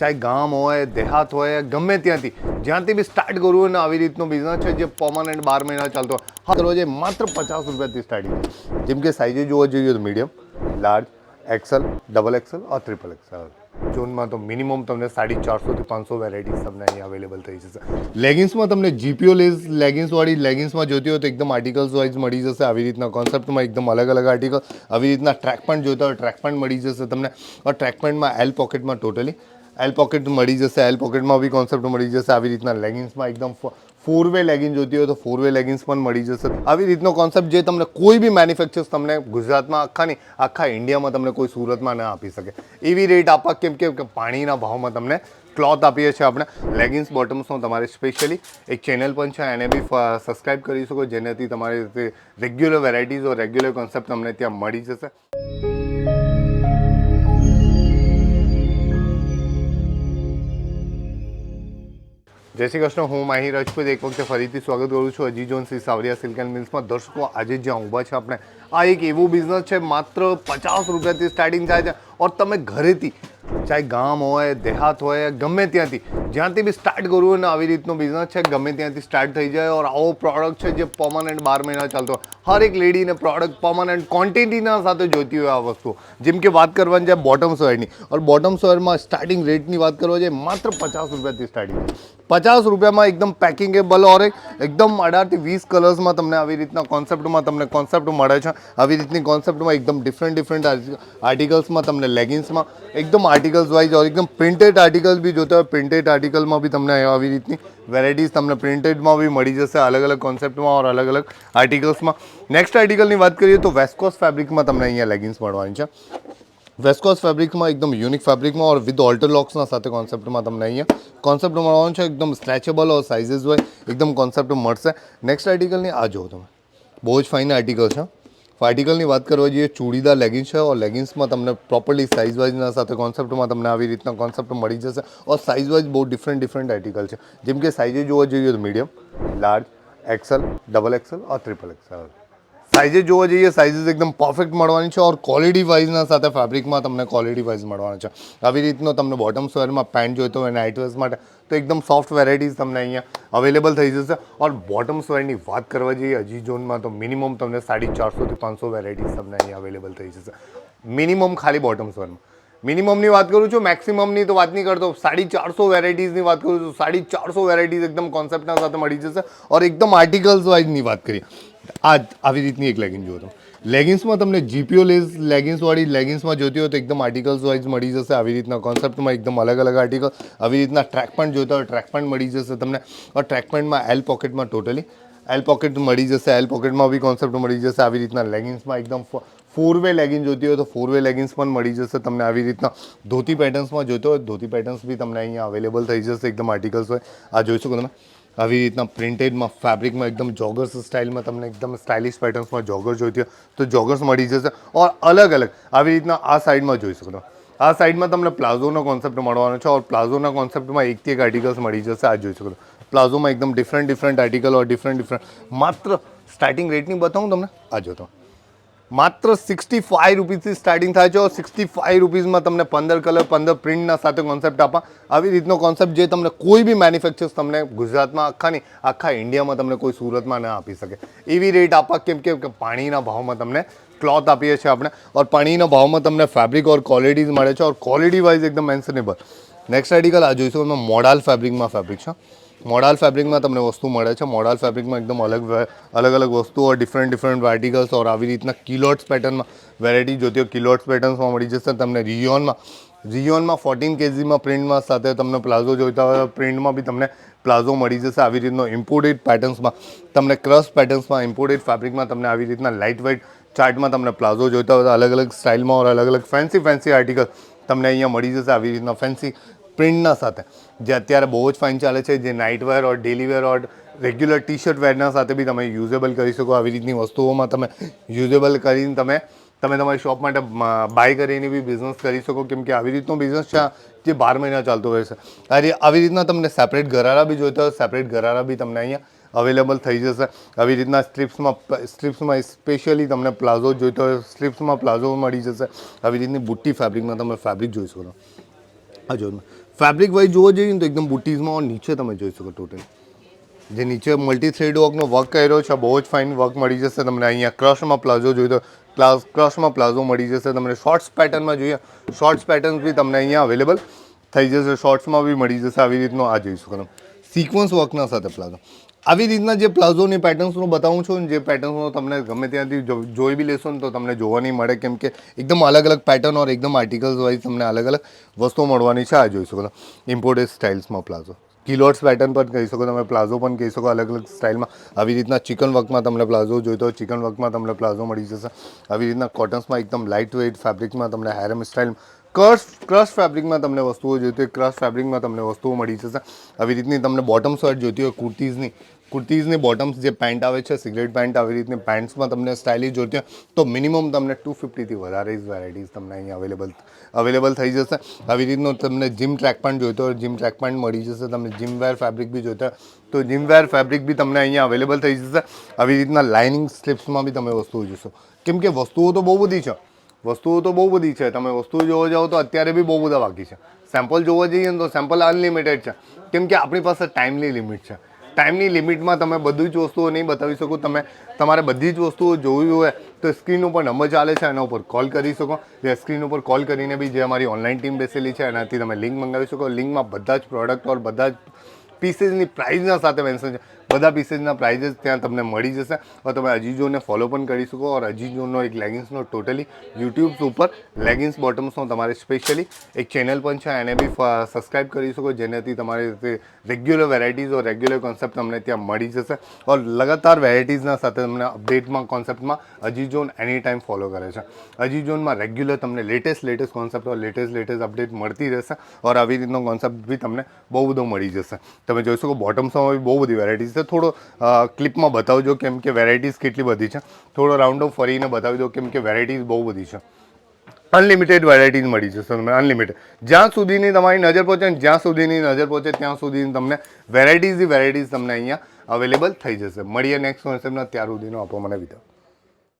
ચાહે ગામ હોય, દેહાત હોય, ગમે ત્યાંથી. જ્યાંથી બી સ્ટાર્ટ કરવું હોય ને આવી રીતનો બિઝનેસ છે જે પરમાનન્ટ બાર મહિના ચાલતો હા, કરવો માત્ર પચાસ રૂપિયાથી સ્ટાર્ટિંગ જેમ કે સાઇઝે જોવા જોઈએ તો medium large XL double XL or triple XL ઝોનમાં તો મિનિમમ તમને સાડી ચારસોથી પાંચસો વેરાયટીઝ તમને અહીં અવેલેબલ થઈ જશે. લેગિન્સમાં તમને જીપીઓ લેસ લેગિન્સવાળી લેગિન્સમાં જોતી હોય તો એકદમ આર્ટિકલ્સ વાઇઝ મળી જશે. આવી રીતના કોન્સેપ્ટમાં એકદમ અલગ અલગ આર્ટિકલ આવી રીતના ટ્રેક પેન્ટ જોતા હોય ટ્રેક પેન્ટ મળી જશે તમને. ટ્રેક પેન્ટમાં એલ પોકેટમાં ટોટલી એલ પોકેટ મળી જશે એલ પોકેટમાં બી કોન્સેપ્ટ મળી જશે. આવી રીતના લેગિન્સમાં એકદમ ફોર વે લેગિન્સ જોતી હોય તો ફોર વે લેગિન્સ પણ મળી જશે. આવી રીતનો કોન્સેપ્ટ જે તમને કોઈ બી મેન્યુફેક્ચર્સ તમને ગુજરાતમાં આખા નહીં આખા ઇન્ડિયામાં તમને કોઈ સુરતમાં ના આપી શકે. એવી રેટ આપવા કેમ કે પાણીના ભાવમાં તમને ક્લોથ આપીએ છીએ આપણે. લેગિન્સ બોટમ્સનો તમારે સ્પેશિયલી એક ચેનલ પણ છે, એને બી સબસ્ક્રાઈબ કરી શકો, જેનાથી તમારે regular varieties or regular concept તમને ત્યાં મળી જશે. જય શ્રી કૃષ્ણ. હું માહી રાજપૂત. એક વખતે ફરીથી સ્વાગત કરું છું અજી જોન શ્રી સાવરિયા સિલ્ક એન્ડ મિલ્સમાં. દર્શકો, આજે જ્યાં ઊભા છે આપણે, આ એક એવું બિઝનેસ છે, માત્ર પચાસ રૂપિયાથી સ્ટાર્ટિંગ થાય છે. ઓર તમે ઘરેથી, ચાહે ગામ હોય, દેહાત હોય, ગમે ત્યાંથી, જ્યાંથી બી સ્ટાર્ટ કરવું હોય ને આવી રીતનો બિઝનેસ છે, ગમે ત્યાંથી સ્ટાર્ટ થઈ જાય. ઓર આવો પ્રોડક્ટ છે જે પરમાનન્ટ બાર મહિના ચાલતો હોય. હર એક લેડીને પ્રોડક્ટ પરમાનન્ટ ક્વોન્ટિટીના સાથે જોઈતી હોય આ વસ્તુ. જેમ કે વાત કરવાની છે બોટમ સોયરની ઓર બોટમ સોયરમાં સ્ટાર્ટિંગ રેટની વાત કરવા છે, માત્ર પચાસ રૂપિયાથી સ્ટાર્ટિંગ પચાસ રૂપિયામાં એકદમ પેકિંગેબલ ઓર એકદમ અઢારથી વીસ કલર્સમાં તમને આવી રીતના કોન્સેપ્ટમાં તમને કોન્સેપ્ટ મળે છે. આવી રીતની કોન્સેપ્ટમાં એકદમ ડિફરન્ટ ડિફરન્ટ આર્ટિકલ્સમાં તમને લેગિન્સમાં એકદમ આર્ટિકલ્સ વાઇઝ ઓર એકદમ પ્રિન્ટેડ આર્ટિકલ્સ બી જોતા હોય પ્રિન્ટેડ આર્ટિકલમાં બી તમને આવી રીતની વેરાયટીઝ તમને પ્રિન્ટેડમાં બી મળી જશે, અલગ અલગ કોન્સેપ્ટમાં ઓર અલગ અલગ આર્ટિકલ્સમાં નેક્સ્ટ આર્ટિકલની વાત કરીએ તો વેસ્કોસ ફેબ્રિકમાં તમને અહીંયા લેગિન્સ મળવાની છે. વેસ્કોસ ફેબ્રિકમાં એકદમ યુનિક ફેબ્રિકમાં ઓર વિથ ઓલ્ટરલોક્સના સાથે કોન્સેપ્ટમાં તમને અહીંયા કોન્સેપ્ટ મળવાનો છે, એકદમ સ્ટ્રેચેબલ ઓર સાઇઝિસ હોય, એકદમ કોન્સેપ્ટ મળશે. નેક્સ્ટ આર્ટિકલની આ જુઓ તમે. બહુ જ ફાઇન આર્ટિકલ છે. આર્ટિકલની વાત કરવા જઈએ, ચૂડીદાર લેગિન્સ છે ઓર લેગિન્સમાં તમને પ્રોપરલી સાઇઝ વાઇઝના સાથે કોન્સેપ્ટમાં તમને આવી રીતના કોન્સેપ્ટ મળી જશે ઓર સાઇઝ વાઇઝ બહુ ડિફરન્ટ ડિફરન્ટ આર્ટિકલ છે. જેમ કે સાઇઝે જોવા જઈએ તો medium large XL double XL or triple XL સાઇઝે જોવા જઈએ સાઇઝીસ એકદમ પરફેક્ટ મળવાની છે. ઓર ક્વોલિટી વાઇઝના સાથે ફેબ્રિકમાં તમને ક્વોલિટી વાઇઝ મળવાના છે. આવી રીતનો તમને બોટમ સ્વેરમાં પેન્ટ જોઈતો હોય નાઇટ માટે, તો એકદમ સોફ્ટ વેરાયટીઝ તમને અહીંયા અવેલેબલ થઈ જશે. ઓર બોટમ સ્વેરની વાત કરવા જઈએ અજી ઝોનમાં તો મિનિમમ તમને સાડી ચારસોથી પાંચસો વેરાયટીઝ તમને અહીંયા અવેલેબલ થઈ જશે. મિનિમમ ખાલી બોટમ સ્વેરમાં મિનિમમની વાત કરું છું, મેક્સિમમની તો વાત નહીં કરતો. સાડી ચારસો વેરાયટીઝની વાત કરું છું, સાડી ચારસો વેરાયટીઝ એકદમ કોન્સેપ્ટના સાથે મળી જશે ઓર એકદમ આર્ટિકલ્સ વાઇઝની વાત કરીએ. આ આવી રીતની એક લેગિન જોતો લેગિન્સમાં તમને જીપીઓ લેસ લેગિન્સવાળી લેગિન્સમાં જોતી હોય તો એકદમ આર્ટિકલ્સ વાઇઝ મળી જશે. આવી રીતના કોન્સેપ્ટમાં એકદમ અલગ અલગ આર્ટિકલ આવી રીતના ટ્રેક પેન્ટ જોતા હોય ટ્રેક પેન્ટ મળી જશે તમને. ઓર ટ્રેક પેન્ટમાં એલ પોકેટમાં ટોટલી એલ પોકેટ મળી જશે એલ પોકેટમાં બી કોન્સેપ્ટ મળી જશે. આવી રીતના લેગિન્સમાં એકદમ ફોર વે લેગિન્સ જોતી હોય તો ફોર વે લેગિન્સ પણ મળી જશે. તમને આવી રીતના ધોતી પેટર્ન્સમાં જોતો હોય, ધોતી પેટર્ન્સ બી તમને અહીંયા અવેલેબલ થઈ જશે. એકદમ આર્ટિકલ્સ હોય. આ જોઈ શકો તમે. આવી રીતના પ્રિન્ટેડમાં ફેબ્રિકમાં એકદમ જોગર્સ સ્ટાઇલમાં તમને એકદમ સ્ટાઇલિશ પેટર્ન્સમાં જોગર જોઈતી હોય તો જોગર્સ મળી જશે. ઓર અલગ અલગ, આવી રીતના આ સાઈડમાં જોઈ શકો છો આ સાઈડમાં તમને પ્લાઝોનો કોન્સેપ્ટ મળવાનો છે ઓર પ્લાઝોના કોન્સેપ્ટમાં એકથી એક આર્ટિકલ્સ મળી જશે. આ જોઈ શકો છો પ્લાઝોમાં એકદમ different different article or different different માત્ર સ્ટાર્ટિંગ રેટની બતાવું તમને. આ જો તો માત્ર સિક્સટી ફાઇવ રૂપીસથી સ્ટાર્ટિંગ થાય છે. સિક્સટી ફાઇવ રૂપીઝમાં તમને પંદર કલર પંદર પ્રિન્ટના સાથે કોન્સેપ્ટ આપવા. આવી રીતનો કોન્સેપ્ટ જે તમને કોઈ બી મેન્યુફેક્ચર્સ તમને ગુજરાતમાં આખા નહીં, આખા ઇન્ડિયામાં તમને કોઈ સુરતમાં ના આપી શકે. એવી રેટ આપવા કેમ કે પાણીના ભાવમાં તમને ક્લોથ આપીએ છીએ આપણે ઓર પાણીના ભાવમાં તમને ફેબ્રિક ઓર ક્વોલિટીઝ મળે છે. ઓર ક્વોલિટી વાઇઝ એકદમ મેન્સનેબલ નેક્સ્ટ આર્ટિકલ આ જોઈશું. મોડાલ ફેબ્રિકમાં ફેબ્રિક છે. મોડાલ ફેબ્રિકમાં તમને વસ્તુ મળે છે મોડાલ ફેબ્રિકમાં એકદમ અલગ વે- અલગ અલગ વસ્તુઓ ડિફરન્ટ ડિફરન્ટ આર્ટિકલ્સ ઓર આવી રીતના કિલોટ્સ પેટર્નમાં વેરાયટી જોતી હોય કિલોટ્સ પેટર્ન્સમાં મળી જશે તમને રિયોનમાં રિયોનમાં ફોર્ટીન કેજીમાં પ્રિન્ટમાં સાથે તમને પ્લાઝો જોઈતા હોય પ્રિન્ટમાં બી તમને પ્લાઝો મળી જશે આવી રીતનો ઇમ્પોર્ટેડ પેટર્ન્સમાં તમને ક્રશ પેટર્ન્સમાં ઇમ્પોર્ટેડ ફેબ્રિકમાં તમને આવી રીતના લાઇટ વેઇટ ચાર્ટમાં તમને પ્લાઝો જોઈતા હોય તો અલગ અલગ સ્ટાઇલમાં ઓર અલગ અલગ ફેન્સી ફેન્સી આર્ટિકલ તમને અહીંયા મળી જશે આવી રીતના ફેન્સી પ્રિન્ટના સાથે. જે અત્યારે બહુ જ ફાઇન ચાલે છે, જે night wear or daily wear or regular T shirt વેરના સાથે બી તમે યુઝેબલ કરી શકો, આવી રીતની વસ્તુઓમાં તમે યુઝેબલ કરીને તમે તમે તમારી શોપ માટે બાય કરીને બી બિઝનેસ કરી શકો. કેમ કે આવી રીતનો બિઝનેસ છે, જે બાર મહિના ચાલતો હોય છે અરે, આવી રીતના તમને સેપરેટ ગરારા બી જોઈતા હોય સેપરેટ ગરારા બી તમને અહીંયા અવેલેબલ થઈ જશે. આવી રીતના સ્ટ્રીપ્સમાં સ્ટ્રીપ્સમાં સ્પેશિયલી તમને પ્લાઝો જોઈતો હોય સ્ટ્રીપ્સમાં પ્લાઝો મળી જશે. આવી રીતની બુટ્ટી ફેબ્રિકમાં તમે ફેબ્રિક જોઈ શકો આ જો ફેબ્રિક વાઇઝ જોવો જઈએ ને તો એકદમ બુટીઝમાં નીચે તમે જોઈ શકો ટોટલ જે નીચે મલ્ટી થ્રેડ વર્કનો વર્ક કર્યો છે બહુ જ ફાઇન વર્ક મળી જશે તમને. અહીંયા ક્રશમાં પ્લાઝો જોઈએ તો ક્લાસ ક્રશમાં પ્લાઝો મળી જશે. તમને શોર્ટ્સ પેટર્નમાં જોઈએ શોર્ટ્સ પેટર્ન બી તમને અહીંયા અવેલેબલ થઈ જશે શોર્ટ્સમાં બી મળી જશે. આવી રીતનો આ જોઈ શકો તમે. સિક્વન્સ વર્કના સાથે પ્લાઝો આવી રીતના જે પ્લાઝોની પેટર્ન્સનું બતાવું છું જે પેટર્ન્સનો તમને ગમે ત્યાંથી જોઈ બી લેશો ને તો તમને જોવા નહીં મળે, કેમ કે એકદમ અલગ અલગ પેટર્ન ઓર એકદમ આર્ટિકલ્સ વાઇઝ તમને અલગ અલગ વસ્તુઓ મળવાની છે. આ જોઈ શકો તમે ઇમ્પોર્ટેડ સ્ટાઇલ્સમાં પ્લાઝો. કિલોટ્સ પેટર્ન પણ કહી શકો, તમે પ્લાઝો પણ કહી શકો અલગ અલગ સ્ટાઇલમાં આવી રીતના ચિકન વર્કમાં તમને પ્લાઝો જોઈતો ચિકન વર્કમાં તમને પ્લાઝો મળી જશે. આવી રીતના કોટન્સમાં એકદમ લાઇટ વેઇટ ફેબ્રિકમાં તમને હેરમ સ્ટાઇલ ક્રશ ક્રશ ફેબ્રિકમાં તમને વસ્તુઓ જોઈતી હોય ક્રશ ફેબ્રિકમાં તમને વસ્તુઓ મળી જશે. આવી રીતની તમને બોટમ શર્ટ જોઈતી હોય, કુર્તીઝની કુર્તીઝની બોટમ્સ જે પેન્ટ આવે છે, સિગરેટ પેન્ટ આવી રીતની પેન્ટ્સમાં તમને સ્ટાઇલિશ જોઈતી હોય, તો મિનિમમ તમને ટુ ફિફ્ટીથી વધારે જ વેરાયટીઝ તમને અહીંયા અવેલેબલ અવેલેબલ થઈ જશે. આવી રીતનો તમને જીમ ટ્રેક પેન્ટ જોઈતો હોય જીમ ટ્રેક પેન્ટ મળી જશે. તમને જીમ વેર ફેબ્રિક બી જોઈતા હોય, તો જીમ વેર ફેબ્રિક બી તમને અહીંયા અવેલેબલ થઈ જશે. આવી રીતના લાઇનિંગ સ્લીપ્સમાં બી તમે વસ્તુઓ જોશો. કેમ કે વસ્તુઓ તો બહુ બધી છે. વસ્તુઓ તો બહુ બધી છે. તમે વસ્તુઓ જોવા જાઓ તો અત્યારે બી બહુ બધા બાકી છે. સેમ્પલ જોવા જઈએ ને તો સેમ્પલ અનલિમિટેડ છે. કેમ કે આપણી પાસે ટાઈમની લિમિટ છે. ટાઈમની લિમિટમાં તમે બધી જ વસ્તુઓ નહીં બતાવી શકો. તમે તમારે બધી જ વસ્તુઓ જોવી હોય તો સ્ક્રીન ઉપર નંબર ચાલે છે. એના ઉપર કોલ કરી શકો. જે સ્ક્રીન ઉપર કોલ કરીને બી જે અમારી ઓનલાઈન ટીમ બેસેલી છે, એનાથી તમે લિંક મંગાવી શકો. લિંકમાં બધા જ પ્રોડક્ટ ઓર બધા જ પીસીસની પ્રાઇઝના સાથે મેન્શન છે. બધા પીસીસના પ્રાઇઝિસ ત્યાં તમને મળી જશે. और તમે અજીજોને ફોલો પણ કરી શકો ઓર અજીજોનો એક લેગિન્સનો ટોટલી યુટ્યુબ્સ ઉપર લેગિન્સ બોટમ્સનો તમારે સ્પેશિયલી એક ચેનલ પણ છે. એને બી સબસ્ક્રાઇબ કરી શકો, જેનાથી તમારે regular varieties or regular concept તમને ત્યાં મળી જશે. ઓર લગાતાર વેરાયટીઝના સાથે તમને અપડેટમાં કોન્સેપ્ટમાં અજીજોન એની ટાઈમ ફોલો કરે છે. અજીજોનમાં રેગ્યુલર તમને લેટેસ્ટ લેટેસ્ટ કોન્સેપ્ટ ઓર લેટેસ્ટ લેટેસ્ટ અપડેટ મળતી રહેશે. ઓર આવી રીતનો કોન્સેપ્ટ બી તમને બહુ બધો મળી જશે. તમે જોઈ શકો બોટમ્સમાં બી બહુ બધી વેરાયટીઝ થોડો ક્લિપમાં બતાવજો કેમ કે વેરાયટીઝ કેટલી બધી છે. થોડો રાઉન્ડ ઓફ ફરીને બતાવી દો કેમ કે વેરાયટીઝ બહુ બધી છે. અનલિમિટેડ વેરાયટીઝ મળી જશે તમને અનલિમિટેડ જ્યાં સુધીની તમારી નજર પહોંચે જ્યાં સુધીની નજર પહોંચે, ત્યાં સુધીની તમને વેરાયટીઝ વેરાયટીઝ તમને અહીંયા અવેલેબલ થઈ જશે. મળીએ નેક્સ્ટ કોન્સેપ્ટના ત્યાર સુધીનો આપો મને વિધાન